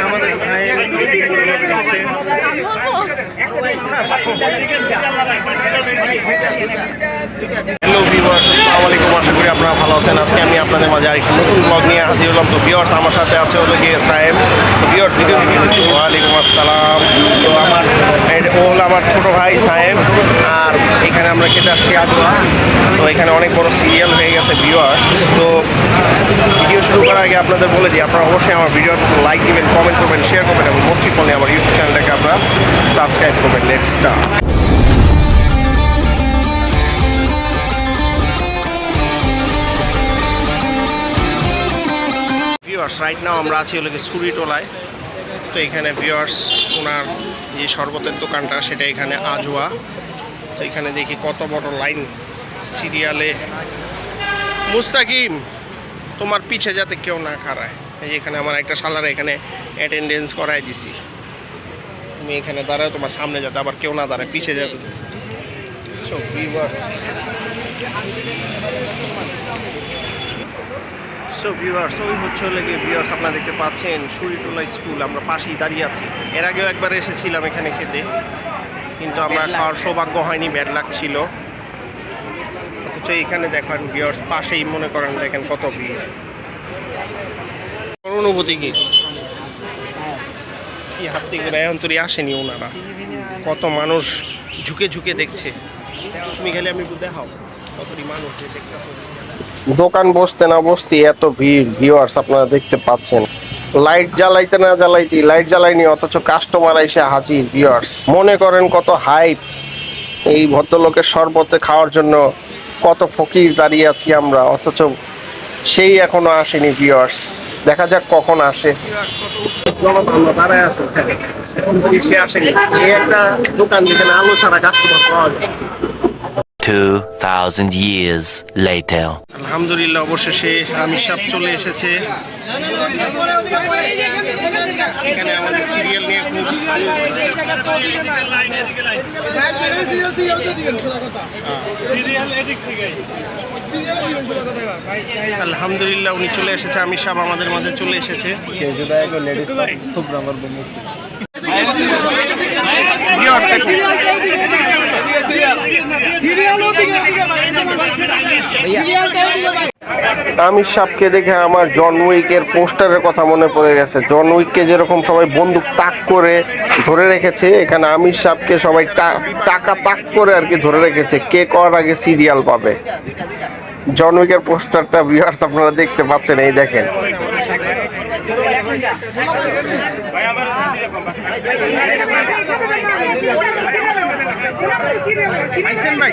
আমাদের সাহেব hello viewers আসসালামু আলাইকুম আশা করি আপনারা ভালো আছেন। আজকে আমি আপনাদের মাঝে আরেকটি নতুন ব্লগ নিয়ে হাজির হলাম। তো ভিউয়ার্স আমার সাথে আছে হলো গিয়ে সাহেব ভিউয়ার্স ভিডিও ওয়ালাইকুম আসসালাম। তো আমার ও হলো আমার ছোট ভাই সাহেব আর এখানে আমরা খেতে আসছি আদুয়া তো এখানে অনেক বড় সিরিয়াল হয়ে গেছে ভিউয়ার্স তো ভিডিও শুরু করার আগে আপনাদের বলে দিই, আপনারা অবশ্যই আমার ভিডিও লাইক দিবেন কমেন্ট করবেন শেয়ার করবেন এবং মোস্ট ইম্পর্টেন্টলি আমার ইউটিউব চ্যানেলটাকে আপনারা সাবস্ক্রাইব করবেন। Let's start viewers right now আমরা আছি হলো সুরিটোলায়। তো এখানে ভিউয়ার্স ওনার যে শরবতের দোকানটা, সেটা এখানে আজোয়া। তো এখানে দেখি কত বড় লাইন সিরিয়ালে। মুস্তাকিম, তোমার পিছে যাতে কেউ না খারায় এই এখানে আমার একটা সালার এখানে অ্যাটেন্ডেন্স করাই দিছি। তুমি এখানে দাঁড়াও তোমার সামনে যাতে আবার কেউ না দাঁড়ায় পিছে যাতে সো ভিউয়ার্স সো ভিউয়ার্স ওই হচ্ছে হলে গিয়ে ভিউয়ার্স আপনারা দেখতে পাচ্ছেন সুরিটোলা স্কুল আমরা পাশেই দাঁড়িয়ে আছি। এর আগেও একবার এসেছিলাম এখানে খেতে কিন্তু আমরা খাওয়ার সৌভাগ্য হয়নি ব্যাড লাগ ছিল। অথচ এখানে দেখেন ভিউয়ার্স পাশেই মনে করেন দেখেন কত ভিড়। অনুভূতি কি? কি হাত থেকে এখন আসেনি ওনারা। কত মানুষ ঝুঁকে ঝুঁকে দেখছে। তুমি গেলে আমি দেখাও দোকান বসতে না বসতে এত ভিড় ভিউয়ার্স আপনারা দেখতে পাচ্ছেন। লাইট জ্বালাইতে না জ্বালাইতে লাইট জ্বালাইনি, অথচ কাস্টমার এসে হাজির ভিউয়ার্স মনে করেন কত হাইপ এই ভদ্রলোকের শরবতে খাওয়ার জন্য কত ফকির দাঁড়িয়ে আছি আমরা, অথচ সেই এখনও আসেনি ভিউয়ার্স দেখা যাক কখন আসে। দাঁড়ায় আছে এখন সে আসেনি এই একটা দোকান যেখানে আলো ছাড়া কাস্টমার পাওয়া যায় 2,000 years later. আলহামদুলিল্লাহ অবশেষে আমি সব চলে এসেছে। এখানে আমাদের সিরিয়াল নিয়ে খুব আলহামদুলিল্লাহ উনি চলে এসেছে। আমি সব আমাদের মাঝে চলে এসেছে। দেখুন। আমির সাপকে দেখে আমার জন উইকের পোস্টারের কথা মনে পড়ে গেছে। জন উইককে যেরকম সবাই বন্দুক তাক করে ধরে রেখেছে, এখানে আমির সাপকে সবাই টাকা তাক করে আর কি ধরে রেখেছে। কে কর আগে সিরিয়াল পাবে? জন উইকের পোস্টারটা ভিউয়ার্স আপনারা দেখতে পাচ্ছেন, এই দেখেন। পাইছেন ভাই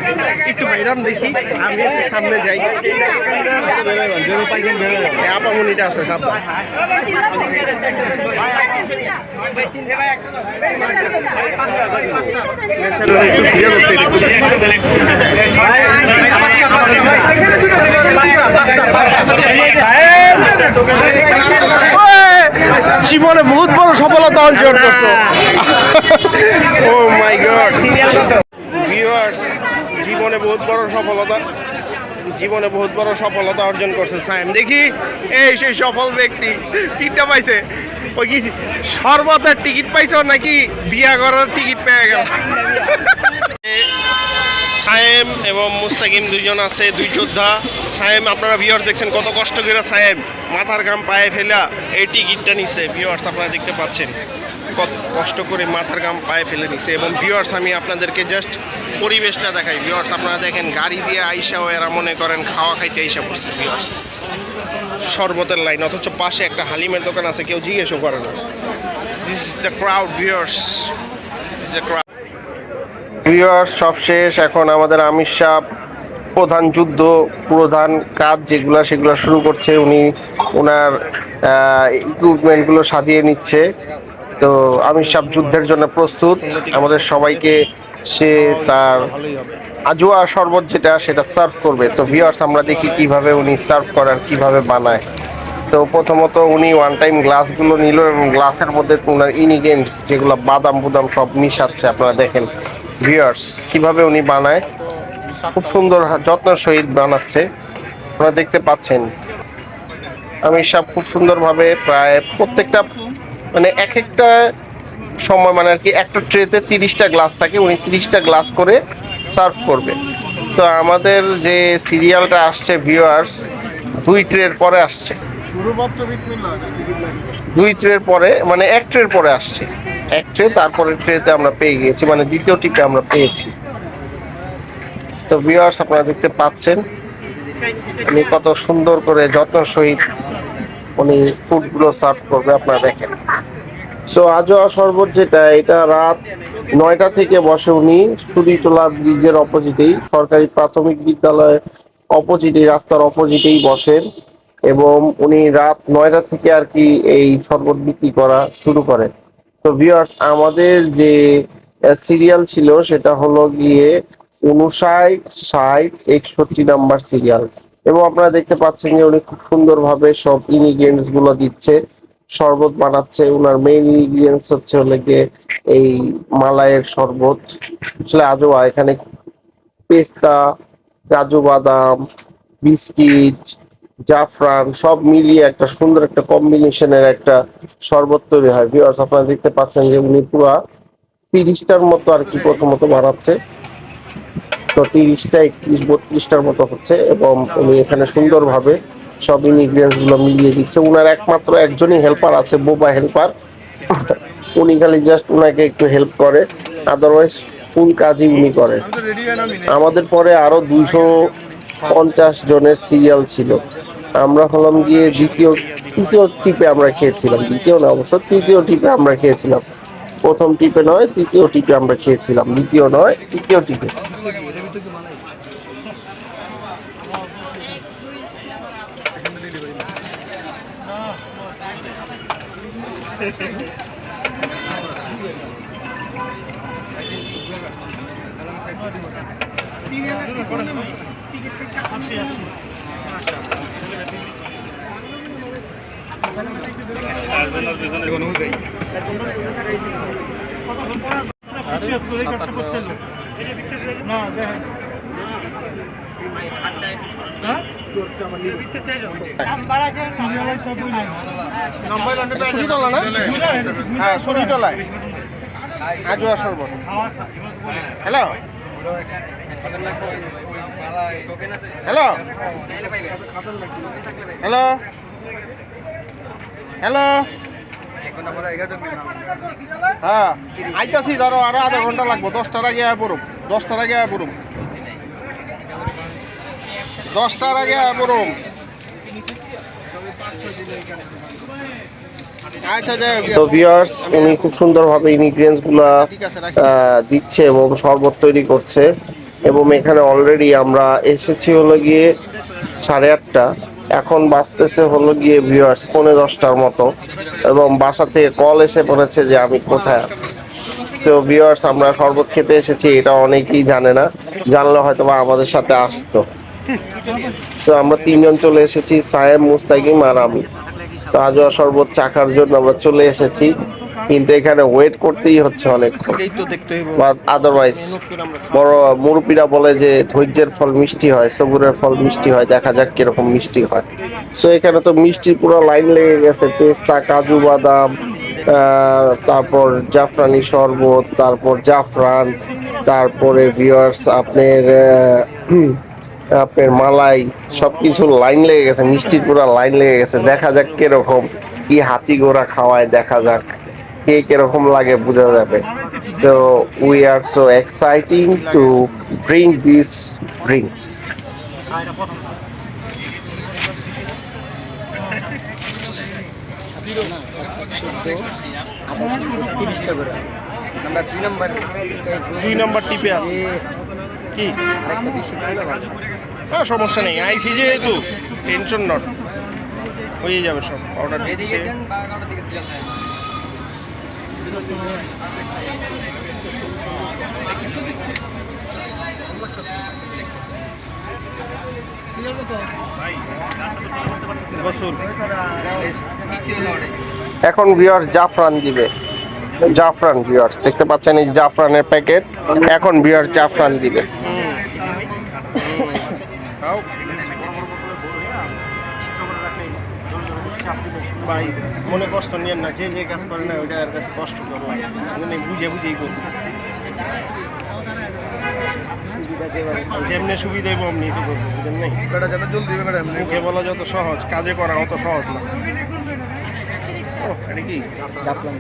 একটু বাইরাম দেখি আমি একটু সামনে যাই আপামনিটা আছে সামনে এছাড়াও জীবনে বহুত বড় সফলতা অর্জন করছ ও মাই গড জীবনে বহুত বড় সফলতা। জীবনে বহুত বড় সফলতা অর্জন করছে সাইম দেখি, এই সেই সফল ব্যক্তি। টিকিটটা পাইছে। ওই কি সর্বতার টিকিট পাইছো নাকি বিয়া করার টিকিট পেয়ে গেল? সায়েম এবং মুস্তাকিম দুজন আছে, দুই যোদ্ধা। সায়েম আপনারা ভিউয়ার্স দেখছেন, কত কষ্ট করে সায়েম মাথার গাম পায়ে ফেলা এই টিকিটটা নিছে। ভিউয়ার্স আপনারা দেখতে পাচ্ছেন, কত কষ্ট করে মাথার গাম পায়ে ফেলে নিছে। এবং ভিউয়ার্স আমি আপনাদেরকে জাস্ট পরিবেশটা দেখাই। ভিউয়ার্স আপনারা দেখেন, গাড়ি দিয়ে আইসাও এরা মনে করেন খাওয়া খাইতে আইসা পড়ছে ভিউয়ার্স শরবতের লাইন অথচ পাশে একটা হালিমের দোকান আছে, কেউ জিজ্ঞেসও করে না। This is the crowd viewers is the crowd viewers সব শেষ। এখন আমাদের আমির শাহ প্রধান যুদ্ধ, প্রধান কাজ যেগুলো সেগুলো শুরু করছে, উনি ওনার ইকুইপমেন্টগুলো সাজিয়ে নিচ্ছে। তো আমি সব যুদ্ধের জন্য প্রস্তুত। আমাদের সবাইকে সে তার আজোয়া শরবত যেটা, সেটা সার্ভ করবে। তো ভিউয়ার্স আমরা দেখি কীভাবে উনি সার্ভ করার কীভাবে বানায়। তো প্রথমত উনি ওয়ান টাইম গ্লাসগুলো নিল এবং গ্লাসের মধ্যে ওনার ইনিগেন্টস যেগুলো বাদাম বুদাম সব মিশাচ্ছে, আপনারা দেখেন। ভিউয়ার্স কীভাবে উনি বানায়? খুব সুন্দর যত্নের সহিত বানাচ্ছে। আপনারা দেখতে পাচ্ছেন। আমি সব খুব সুন্দরভাবে প্রায় প্রত্যেকটা মানে এক একটা সময় মানে আর কি একটা ট্রেতে তিরিশটা গ্লাস থাকে, উনি তিরিশটা গ্লাস করে সার্ভ করবে। তো আমাদের যে সিরিয়ালটা আসছে, ভিউয়ার্স, দুই ট্রের পরে আসছে। দুই ট্রের পরে মানে এক ট্রের পরে আসছে। এক ট্রে তারপরে ট্রেতে আমরা পেয়ে গিয়েছি মানে দ্বিতীয় টিপে আমরা পেয়েছি। তো ভিউয়ার্স আপনারা দেখতে পাচ্ছেন, উনি কত সুন্দর করে যত্ন সহিত উনি ফুডগুলো সার্ভ করবে, আপনারা দেখেন। সো আজও শরবত যেটা, এটা রাত নয়টা থেকে বসে উনি সুরিটোলা ব্রিজের অপোজিটেই, সরকারি প্রাথমিক বিদ্যালয়ের অপোজিটেই, রাস্তার অপোজিটেই বসেন এবং উনি রাত নয়টা থেকে আর কি এই শরবত বিক্রি করা শুরু করেন। তো ভিউয়ার্স আমাদের যে সিরিয়াল ছিল, সেটা হলো গিয়ে উনষাট, ষাট, একষট্টি নাম্বার সিরিয়াল এবং আপনারা দেখতে পাচ্ছেন যে উনি খুব সুন্দরভাবে সব ইনগ্রিডিয়েন্টসগুলো দিচ্ছে, শরবত বানাচ্ছে। ওনার মেইন ইনগ্রিডিয়েন্টস হচ্ছে হলে গিয়ে এই মালাইয়ের শরবত। আসলে আজোয়া, এখানে পেস্তা, কাজু বাদাম, বিস্কিট, জাফরান, সব মিলিয়ে একটা সুন্দর একটা কম্বিনেশনের একটা শরবত তৈরি হয়। ভিউয়ার্স আপনারা দেখতে পাচ্ছেন যে উনি পুরা তিরিশটার মতো আর কি প্রথমত বানাচ্ছে। তো তিরিশটা, একত্রিশ, বত্রিশটার মতো হচ্ছে এবং উনি এখানে সুন্দরভাবে সব ইনগ্রিডিয়েন্টসগুলো মিলিয়ে দিচ্ছে। উনার একমাত্র একজনই হেল্পার আছে, বোবা হেল্পার উনি খালি জাস্ট উনাকে একটু হেল্প করে। আদারওয়াইজ ফুল কাজই উনি করে। আমাদের পরে আরও দুইশো পঞ্চাশ জনের সিরিয়াল ছিল। আমরা হলাম গিয়ে দ্বিতীয়, তৃতীয় টিপে আমরা খেয়েছিলাম। দ্বিতীয় না, অবশ্য তৃতীয় টিপে আমরা খেয়েছিলাম। প্রথম টিপে নয় তৃতীয় টিপে আমরা খেয়েছিলাম দ্বিতীয় নয় তৃতীয় টিপে। সুরিটলা না হ্যাঁ সুরিটলায় আজওয়া শরবত হ্যালো? হ্যালো? হ্যালো? হ্যালো হ্যাঁ আইতাছি ধরো আরও আধা ঘণ্টা লাগবো দশটার আগে আয় পড়ুম দশটার আগে আয় পড়ুম। দশটার আগে আয় পড়ুম। আচ্ছা তো ভিউয়ার্স উনি খুব সুন্দরভাবে ইনগ্রিডিয়েন্টসগুলা দিচ্ছে এবং শরবত তৈরি করছে। এবং এখানে অলরেডি আমরা এসেছি হলো গিয়ে সাড়ে আটটা। এখন বাঁচতেছে হলো গিয়ে ভিউয়ার্স পৌনে দশটার মতো। এবং বাসা থেকে কল এসে পড়েছে যে আমি কোথায় আছি। সো ভিউয়ার্স আমরা শরবত খেতে এসেছি, এটা অনেকেই জানে না। জানলে হয়তো বা আমাদের সাথে আসতো। সো আমরা তিনজন চলে এসেছি, সায়েম, মুস্তাকিম আর আমি। তো আজও শরবত চাকার জন্য আমরা চলে এসেছি। কিন্তু এখানে ওয়েট করতেই হচ্ছে অনেক। আদারওয়াইজ বড় মুরব্বীরা বলে যে ধৈর্যের ফল মিষ্টি হয়, সবুরের ফল মিষ্টি হয়, দেখা যাক কীরকম মিষ্টি হয়। সো এখানে তো মিষ্টির পুরো লাইন লেগে গেছে, পেস্তা, কাজু বাদাম তারপর জাফরানি শরবত, তারপর জাফরান, তারপরে ভিউয়ার্স আপনার আপনার মালাই, সবকিছু লাইন লেগে গেছে, মিষ্টির পুরো লাইন লেগে গেছে, দেখা যাক কীরকম, কি হাতি ঘোড়া খাওয়ায়, দেখা যাক। কে কীরকম লাগে বোঝা যাবে। So we are so exciting to bring this drinks দুই নম্বর টিপে আছে সমস্যা নেই। আইসি যেহেতু টেনশন নট হয়ে যাবে সব। অর্ডার এদিকে দেন বা এগারোটার দিকে সিরিয়াল দেন বসুন দ্বিতীয় লড়ে এখন ভিউয়ার্স জাফরান দিবে। জাফরান ভিউয়ার্স দেখতে পাচ্ছেন এই জাফরানের প্যাকেট এখন ভিউয়ার্স জাফরান দিবে। ভাই মনে কষ্ট নিয়েন না যে যে কাজ করে না ওইটা আর কাছে কষ্ট করব মানে বুঝে বুঝেই করব যেমনি সুবিধা এবং অমনি তো করব বুঝেন নাই? বেটা যাবে জলদি বেটা এমনি মুখে বলা যত সহজ কাজে করা অত সহজ না। ও এটা কি?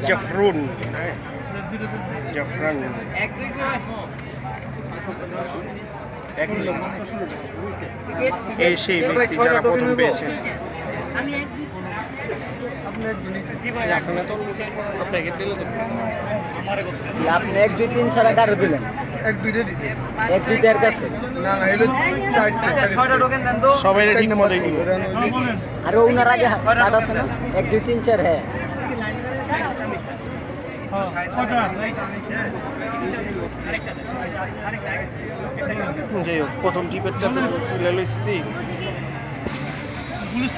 জাফরুন হ্যাঁ। জাফরান। এই সেই ব্যক্তি যারা প্রথম পেয়েছেন এখানে তো প্যাকেট দিলে তো আপনি এক দুই তিন ছাড়া কারও দিলেন? এক দুইটা দিছে। এক দুই তার কাছে? না না এলো ছয়টা টোকেন দেন তো। সবাই আর ওনার আগে আছে না? এক দুই তিন চার হ্যাঁ। যাই হোক প্রথম টিপেরটা তো তুলে লইছি। পুলিশ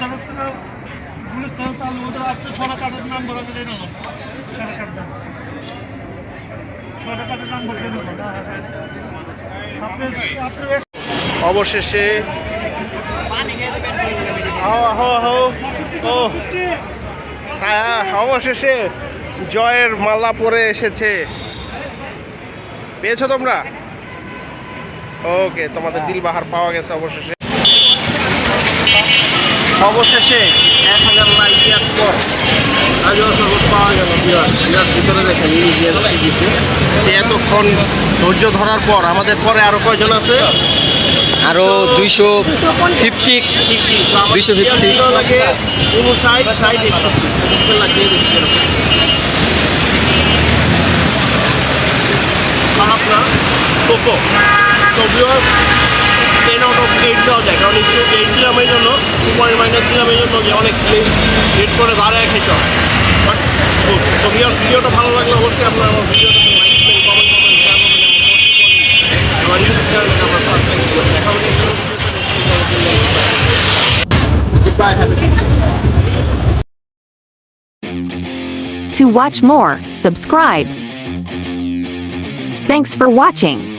অবশেষে অবশেষে জয়ের মালা পরে এসেছে। পেয়েছ তোমরা? ওকে তোমাদের দিলবাহার পাওয়া গেছে অবশেষে। অবশেষে এক হাজার লাইক ইয়ার্স পর আজও শরবত পাওয়া গেল বিরাট বিরাট ভিতরে দেখেন ইন্ডিয়ান্সকে দিছে এতক্ষণ ধৈর্য ধরার পর আমাদের পরে আরও কয়জন আছে আরও দুইশো ফিফটি দুইশো ফিফটি লাগে উনষাট ষাট একষট্টি খারাপ না তবু তবুও টেন আউট অফ এইট দেওয়া যায় কারণ একটু এইট দিলাম এই জন্য টু পয়েন্ট মাইনাস দিলাম এই জন্য যে অনেক রেট করে দাঁড়ায় খেতে হয় বাট তো ভিডিওটা ভালো লাগলে অবশ্যই আপনার আমার ভিডিওটা লাইক করবেন কমেন্ট করবেন শেয়ার করবেন এবং আমার ইউটিউব চ্যানেলটাকে আপনার সাবস্ক্রাইব করবেন দেখা হবে next video তে। Goodbye, have a good day. To watch more, subscribe. Thanks for watching.